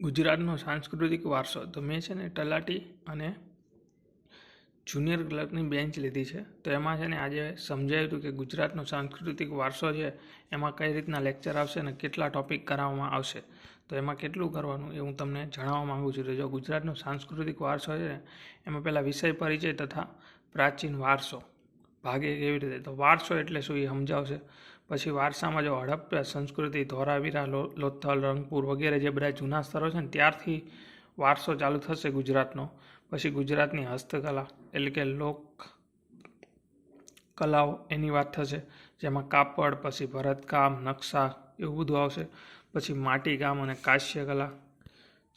ગુજરાતનો સાંસ્કૃતિક વારસો. તો મેં છે ને તલાટી અને જુનિયર ક્લર્કની બેન્ચ લીધી છે. તો એમાં છે ને આજે સમજાયું હતું કે ગુજરાતનો સાંસ્કૃતિક વારસો છે, એમાં કઈ રીતના લેક્ચર આવશે અને કેટલા ટોપિક કરાવવામાં આવશે. તો એમાં કેટલું કરવાનું એ હું તમને જણાવવા માગું છું. તો જો ગુજરાતનો સાંસ્કૃતિક વારસો છે ને, એમાં પહેલાં વિષય પરિચય તથા પ્રાચીન વારસો. ભાગે કેવી રીતે? તો વારસો એટલે શું એ સમજાવશે? પછી વારસામાં જો હડપ્પા સંસ્કૃતિ, ધોરાવીરા લોથલ, રંગપુર વગેરે જે બધા જૂના સ્થળો છે ને, ત્યારથી વારસો ચાલુ થશે ગુજરાતનો. પછી ગુજરાતની હસ્તકલા એટલે કે લોક કલાઓ એની વાત થશે. જેમાં કાપડ, પછી ભરતકામ, નકશા એવું બધું આવશે. પછી માટીકામ અને કાશ્યકલા,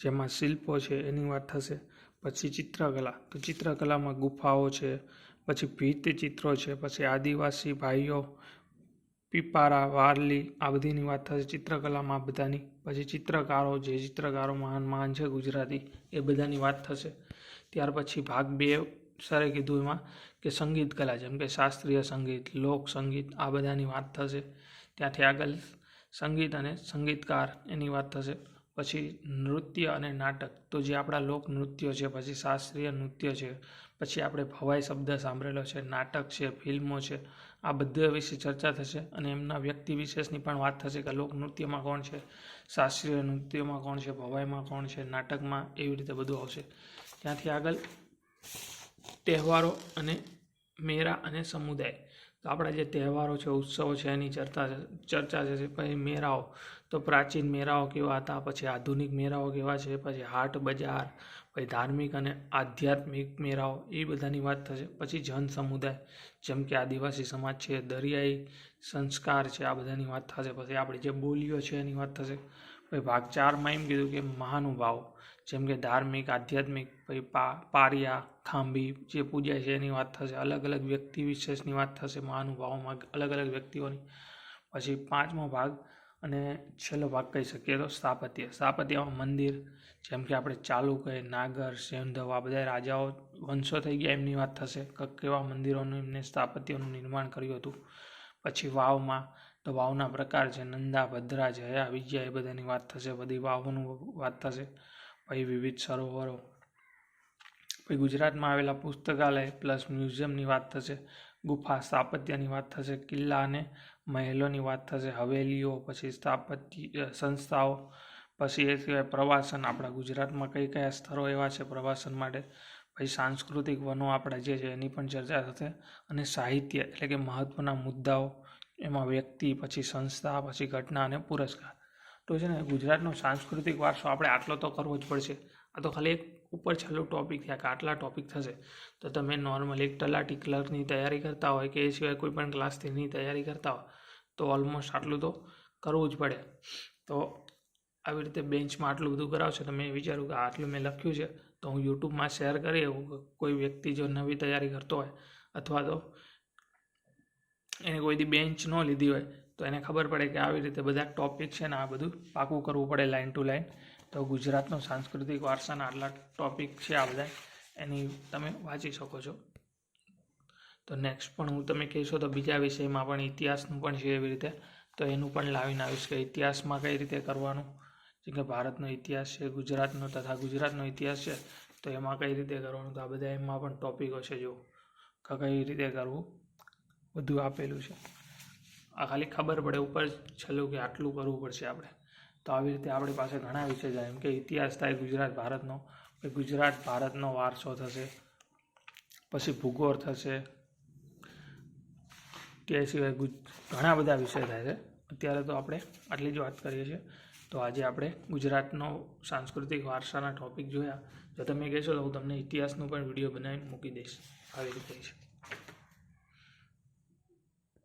જેમાં શિલ્પો છે એની વાત થશે. પછી ચિત્રકલા, તો ચિત્રકલામાં ગુફાઓ છે. પછી ભીત ચિત્રો છે. પછી આદિવાસી ભાઈઓ પીપારા, વારલી, આ બધીની વાત થશે ચિત્રકલામાં બધાની. પછી ચિત્રકારો જે ચિત્રકારો મહાન મહાન છે ગુજરાતી, એ બધાની વાત થશે. ત્યાર પછી ભાગ બે સરે કીધું એમાં કે સંગીત કલા, જેમ કે શાસ્ત્રીય સંગીત, લોક સંગીત, આ બધાની વાત થશે. ત્યાંથી આગળ સંગીત અને સંગીતકાર એની વાત થશે. પછી નૃત્ય અને નાટક. તો જે આપણા લોક નૃત્યો છે, પછી શાસ્ત્રીય નૃત્ય છે, પછી આપણે ભવાઈ શબ્દ સાંભળેલો છે, નાટક છે, ફિલ્મો છે, આ બધા વિશે ચર્ચા થશે અને એમના વ્યક્તિ વિશેષની પણ વાત થશે કે લોક નૃત્યમાં કોણ છે, શાસ્ત્રીય નૃત્યમાં કોણ છે, ભવાઈમાં કોણ છે, નાટકમાં એવી રીતે બધું આવશે. ત્યાંથી આગળ તહેવારો અને મેળા અને સમુદાય. તો આપણા જે તહેવારો છે, ઉત્સવો છે, એની ચર્ચા ચર્ચા છે, પછી મેળાઓ. તો પ્રાચીન મેળાઓ કેવા હતા? પછી આધુનિક મેળાઓ કેવા છે? પછી હાટ બજાર, પછી ધાર્મિક અને આધ્યાત્મિક મેળાઓ, એ બધાની વાત થશે. પછી જન સમુદાય, જેમ કે આદિવાસી સમાજ છે, દરિયાઈ સંસ્કાર છે, આ બધાની વાત થશે. પછી આપણી જે બોલીઓ છે, એની વાત થશે. ભાગ ચારમાં એમ કીધું કે મહાનુભાવો, જેમ કે ધાર્મિક, આધ્યાત્મિક, પછી પા, પારિયા, ખાંભી જે પૂજાય છે એની વાત થશે, અલગ અલગ વ્યક્તિ વિશેષની વાત થશે મહાનુભાવોમાં અલગ અલગ વ્યક્તિઓની. પછી પાંચમો ભાગ અને છેલ્લો ભાગ કહી શકીએ તો સ્થાપત્ય. સ્થાપત્યમાં મંદિર, જેમ કે આપણે ચાલુકય નાગર સેંધવ આ બધા રાજાઓ વંશો થઈ ગયા એમની વાત થશે કેવા મંદિરોનું એમને સ્થાપત્યનું નિર્માણ કર્યું હતું. પછી વાવમાં તો વાવના પ્રકાર છે. નંદા, ભદ્રા, જયા, વિજયા, એ બધાની વાત થશે. બધી વાવોનું વાત થશે. પછી વિવિધ સરોવરો. પછી ગુજરાતમાં આવેલા પુસ્તકાલય પ્લસ મ્યુઝિયમની વાત થશે. ગુફા સ્થાપત્યની વાત થશે. કિલ્લા અને મહેલોની વાત થશે. હવેલીઓ, પછી સ્થાપત્ય સંસ્થાઓ, પછી એ સિવાય પ્રવાસન. આપણા ગુજરાતમાં કઈ કયા સ્થળો એવા છે પ્રવાસન માટે? પછી સાંસ્કૃતિક વનો આપણા જે છે એની પણ ચર્ચા થશે. અને સાહિત્ય, એટલે કે મહત્ત્વના મુદ્દાઓ એમાં વ્યક્તિ, પછી સંસ્થા, પછી ઘટના અને પુરસ્કાર. તો છે ને, ગુજરાતનો સાંસ્કૃતિક વારસો આપણે આટલો તો કરવો જ પડશે. આ તો ખાલી એક ઉપર છેલ્લું ટોપિક થયા કે આટલા ટોપિક થશે. તો તમે નોર્મલી એક તલાટી ક્લર્કની તૈયારી કરતા હોય કે એ સિવાય કોઈ પણ ક્લાસની તૈયારી કરતા હોય, તો ઓલમોસ્ટ આટલું તો કરવું જ પડે. તો આવી રીતે બેન્ચમાં આટલું બધું કરાવશે, તો મેં વિચાર્યું કે આટલું મેં લખ્યું છે, તો હું યુટ્યુબમાં શેર કરી કોઈ વ્યક્તિ જો નવી તૈયારી કરતો હોય, અથવા તો એને કોઈથી બેન્ચ ન લીધી હોય, તો એને ખબર પડે કે આવી રીતે બધા ટોપિક છે ને આ બધું પાકું કરવું પડે લાઇન ટુ લાઇન તો ગુજરાતનો સાંસ્કૃતિક વારસાના આટલા ટોપિક છે આ બધા, એની તમે વાંચી શકો છો. તો નેક્સ્ટ પણ હું તમે કહેશો તો બીજા વિષયમાં પણ ઇતિહાસનું પણ છે એવી રીતે, તો એનું પણ લાવીને આવીશ કે ઇતિહાસમાં કઈ રીતે કરવાનું. જેમ કે ભારતનો ઇતિહાસ છે, ગુજરાતનો તથા ગુજરાતનો ઇતિહાસ છે, તો એમાં કઈ રીતે કરવાનું? તો આ બધા એમાં પણ ટોપિકો છે જો કઈ રીતે કરવું? બધું આપેલું છે. આ ખાલી ખબર પડે, ઉપર છેલ્લું કે આટલું કરવું પડશે આપણે. તો આવી રીતે આપણી પાસે ઘણા વિષય છે એમ કે ઇતિહાસ થાય ગુજરાત ભારતનો ગુજરાત ભારતનો વારસો થશે, પછી ભૂગોળ થશે તે સિવાય ઘણા બધા વિષય થાય છે. અત્યારે તો આપણે આટલી જ વાત કરીએ છીએ. તો આજે આપણે ગુજરાતનો સાંસ્કૃતિક વારસાના ટોપિક જોયા. જો તમે કહેશો તો હું તમને ઇતિહાસનું પણ વીડિયો બનાવીને મૂકી દઈશ. આવી રીતે છે